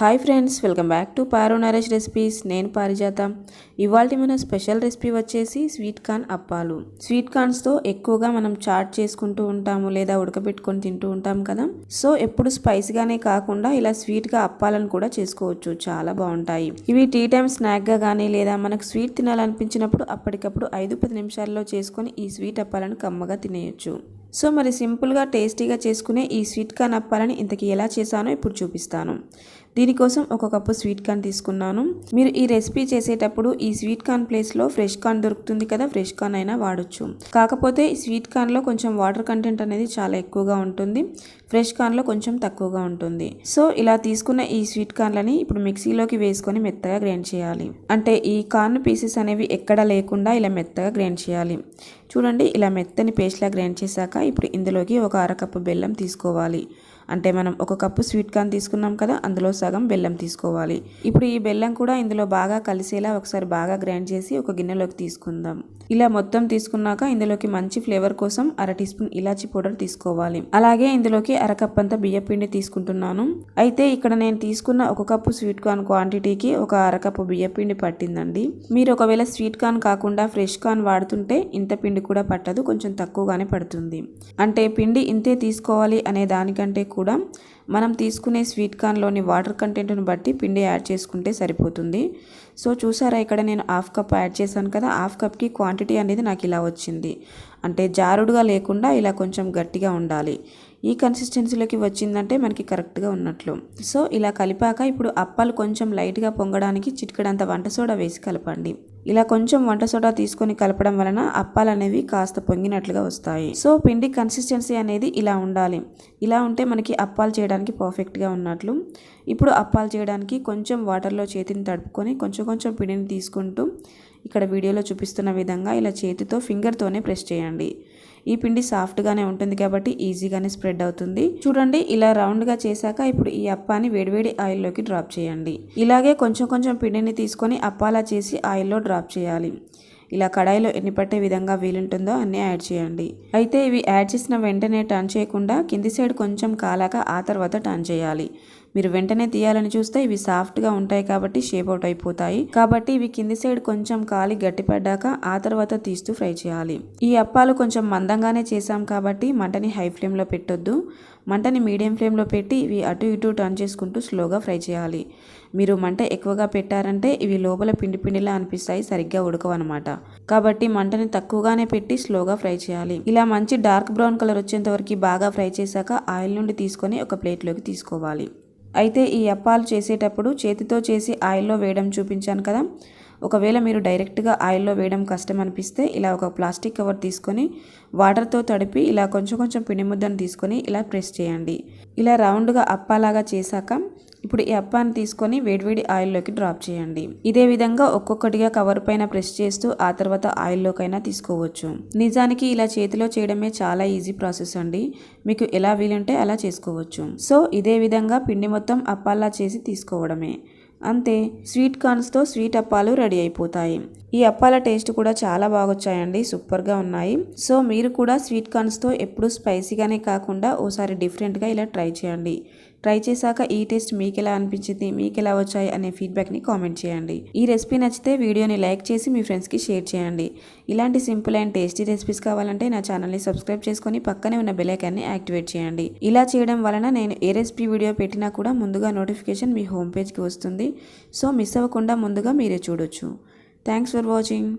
Hi friends welcome back to Paro Naresh recipes. నేను పారిజాత. ఇవాళ మన స్పెషల్ రెసిపీ వచ్చేసి స్వీట్ కార్న్ అప్పాలు. స్వీట్ కార్న్స్తో ఎక్కువగా మనం చాట్ చేసుకుంటూ ఉంటాము లేదా ఉడకబెట్టుకొని తింటూ ఉంటాం కదా. సో ఎప్పుడు స్పైసీగానే కాకుండా ఇలా స్వీట్గా అప్పాలను కూడా చేసుకోవచ్చు. చాలా బాగుంటాయి. ఇవి టీ టైం స్నాక్గా కానీ లేదా మనకు స్వీట్ తినాలనిపించినప్పుడు అప్పటికప్పుడు ఐదు పది నిమిషాల్లో చేసుకొని ఈ స్వీట్ అప్పాలను కమ్మగా తినేయచ్చు. సో మరి సింపుల్గా టేస్టీగా చేసుకునే ఈ స్వీట్ కార్న్ అప్పాలని ఇంతకీ ఎలా చేశానో ఇప్పుడు చూపిస్తాను. దీనికోసం ఒక కప్పు స్వీట్ కార్న్ తీసుకున్నాను. మీరు ఈ రెసిపీ చేసేటప్పుడు ఈ స్వీట్ కార్న్ ప్లేస్లో ఫ్రెష్ కార్న్ దొరుకుతుంది కదా ఫ్రెష్ కార్న్ అయినా వాడచ్చు. కాకపోతే ఈ స్వీట్ కార్న్లో కొంచెం వాటర్ కంటెంట్ అనేది చాలా ఎక్కువగా ఉంటుంది. ఫ్రెష్ కార్న్లో కొంచెం తక్కువగా ఉంటుంది. సో ఇలా తీసుకున్న ఈ స్వీట్ కార్న్లని ఇప్పుడు మిక్సీలోకి వేసుకొని మెత్తగా గ్రైండ్ చేయాలి. అంటే ఈ కార్న్ పీసెస్ అనేవి ఎక్కడ లేకుండా ఇలా మెత్తగా గ్రైండ్ చేయాలి. చూడండి ఇలా మెత్తని పేస్ట్లా గ్రైండ్ చేశాక ఇప్పుడు ఇందులోకి ఒక అరకప్పు బెల్లం తీసుకోవాలి. అంటే మనం ఒక కప్పు స్వీట్ కార్న్ తీసుకున్నాం కదా అందులో సగం బెల్లం తీసుకోవాలి. ఇప్పుడు ఈ బెల్లం కూడా ఇందులో బాగా కలిసేలా ఒకసారి బాగా గ్రైండ్ చేసి ఒక గిన్నెలోకి తీసుకుందాం. ఇలా మొత్తం తీసుకున్నాక ఇందులోకి మంచి ఫ్లేవర్ కోసం అర టీ స్పూన్ ఇలాచి పౌడర్ తీసుకోవాలి. అలాగే ఇందులోకి అరకప్ అంత బియ్య పిండి తీసుకుంటున్నాను. అయితే ఇక్కడ నేను తీసుకున్న ఒక కప్పు స్వీట్ కార్న్ క్వాంటిటీకి ఒక అరకప్పు బియ్య పిండి పట్టిందండి. మీరు ఒకవేళ స్వీట్ కార్న్ కాకుండా ఫ్రెష్ కార్న్ వాడుతుంటే ఇంత పిండి కూడా పట్టదు కొంచెం తక్కువగానే పడుతుంది. అంటే పిండి ఇంతే తీసుకోవాలి అనే దానికంటే కూడా మనం తీసుకునే స్వీట్ కార్న్లోని వాటర్ కంటెంట్ను బట్టి పిండి యాడ్ చేసుకుంటే సరిపోతుంది. సో చూసారా ఇక్కడ నేను హాఫ్ కప్ యాడ్ చేశాను కదా హాఫ్ కప్కి క్వాంటిటీ అనేది నాకు ఇలా వచ్చింది. అంటే జారుడుగా లేకుండా ఇలా కొంచెం గట్టిగా ఉండాలి. ఈ కన్సిస్టెన్సీలోకి వచ్చిందంటే మనకి కరెక్ట్గా ఉన్నట్లు. సో ఇలా కలిపాక ఇప్పుడు అప్పాలు కొంచెం లైట్గా పొంగడానికి చిటికడంత వంట సోడా వేసి కలపండి. ఇలా కొంచెం వంట సోడా తీసుకొని కలపడం వలన అప్పాలు అనేవి కాస్త పొంగినట్లుగా వస్తాయి. సో పిండి కన్సిస్టెన్సీ అనేది ఇలా ఉండాలి. ఇలా ఉంటే మనకి అప్పాలు చేయడానికి పర్ఫెక్ట్గా ఉన్నట్లు. ఇప్పుడు అప్పాలు చేయడానికి కొంచెం వాటర్లో చేతిని తడుపుకొని కొంచెం కొంచెం పిండిని తీసుకుంటూ ఇక్కడ వీడియోలో చూపిస్తున్న విధంగా ఇలా చేతితో ఫింగర్తోనే ప్రెస్ చేయండి. ఈ పిండి సాఫ్ట్గానే ఉంటుంది కాబట్టి ఈజీగానే స్ప్రెడ్ అవుతుంది. చూడండి ఇలా రౌండ్గా చేశాక ఇప్పుడు ఈ అప్పాని వేడివేడి ఆయిల్లోకి డ్రాప్ చేయండి. ఇలాగే కొంచెం కొంచెం పిండిని తీసుకొని అప్పాలా చేసి ఆయిల్లో డ్రాప్ చేయాలి. ఇలా కడాయిలో ఎన్ని పట్టే విధంగా వీలుంటుందో అన్నీ యాడ్ చేయండి. అయితే ఇవి యాడ్ చేసిన వెంటనే టర్న్ చేయకుండా కింది సైడ్ కొంచెం కాలాక ఆ తర్వాత టర్న్ చేయాలి. మీరు వెంటనే తీయాలని చూస్తే ఇవి సాఫ్ట్గా ఉంటాయి కాబట్టి షేప్ అవుట్ అయిపోతాయి. కాబట్టి ఇవి కింది సైడ్ కొంచెం కాలి గట్టిపడ్డాక ఆ తర్వాత తీస్తూ ఫ్రై చేయాలి. ఈ అప్పాలు కొంచెం మందంగానే చేసాం కాబట్టి మంటని హై ఫ్లేమ్లో పెట్టొద్దు. మంటని మీడియం ఫ్లేమ్లో పెట్టి ఇవి అటు ఇటు టర్న్ చేసుకుంటూ స్లోగా ఫ్రై చేయాలి. మీరు మంట ఎక్కువగా పెట్టారంటే ఇవి లోపల పిండి పిండిలా అనిపిస్తాయి సరిగ్గా ఉడకవన్నమాట కాబట్టి మంటని తక్కువగానే పెట్టి స్లోగా ఫ్రై చేయాలి. ఇలా మంచి డార్క్ బ్రౌన్ కలర్ వచ్చేంత వరకు బాగా ఫ్రై చేశాక ఆయిల్ నుండి తీసుకొని ఒక ప్లేట్లోకి తీసుకోవాలి. అయితే ఈ అప్పాలు చేసేటప్పుడు చేతితో చేసి ఆయిల్లో వేయడం చూపించాను కదా. ఒకవేళ మీరు డైరెక్ట్గా ఆయిల్లో వేయడం కష్టం అనిపిస్తే ఇలా ఒక ప్లాస్టిక్ కవర్ తీసుకొని వాటర్తో తడిపి ఇలా కొంచెం కొంచెం పిండి ముద్దను తీసుకొని ఇలా ప్రెస్ చేయండి. ఇలా రౌండ్గా అప్పాలాగా చేశాక ఇప్పుడు ఈ అప్పాన్ని తీసుకొని వేడివేడి ఆయిల్లోకి డ్రాప్ చేయండి. ఇదే విధంగా ఒక్కొక్కటిగా కవర్ పైన ప్రెస్ చేస్తూ ఆ తర్వాత ఆయిల్లోకైనా తీసుకోవచ్చు. నిజానికి ఇలా చేతిలో చేయడమే చాలా ఈజీ ప్రాసెస్ అండి. మీకు ఎలా వీలుంటే అలా చేసుకోవచ్చు. సో ఇదే విధంగా పిండి మొత్తం అప్పాలా చేసి తీసుకోవడమే. అంతే స్వీట్ కార్న్స్తో స్వీట్ అప్పాలు రెడీ అయిపోతాయి. ఈ అప్పాల టేస్ట్ కూడా చాలా బాగొచ్చాయండి సూపర్గా ఉన్నాయి. సో మీరు కూడా స్వీట్ కార్న్స్తో ఎప్పుడు స్పైసీగానే కాకుండా ఓసారి డిఫరెంట్గా ఇలా ట్రై చేయండి. ట్రై చేశాక ఈ టేస్ట్ మీకు ఎలా అనిపించింది మీకు ఎలా వచ్చాయి అనే ఫీడ్బ్యాక్ని కామెంట్ చేయండి. ఈ రెసిపీ నచ్చితే వీడియోని లైక్ చేసి మీ ఫ్రెండ్స్కి షేర్ చేయండి. ఇలాంటి సింపుల్ అండ్ టేస్టీ రెసిపీస్ కావాలంటే నా ఛానల్ని సబ్స్క్రైబ్ చేసుకొని పక్కనే ఉన్న బెలైకాన్ని యాక్టివేట్ చేయండి. ఇలా చేయడం వలన నేను ఏ రెసిపీ వీడియో పెట్టినా కూడా ముందుగా నోటిఫికేషన్ మీ హోమ్ పేజ్కి వస్తుంది. సో మిస్ అవ్వకుండా ముందుగా మీరే చూడొచ్చు. Thanks for watching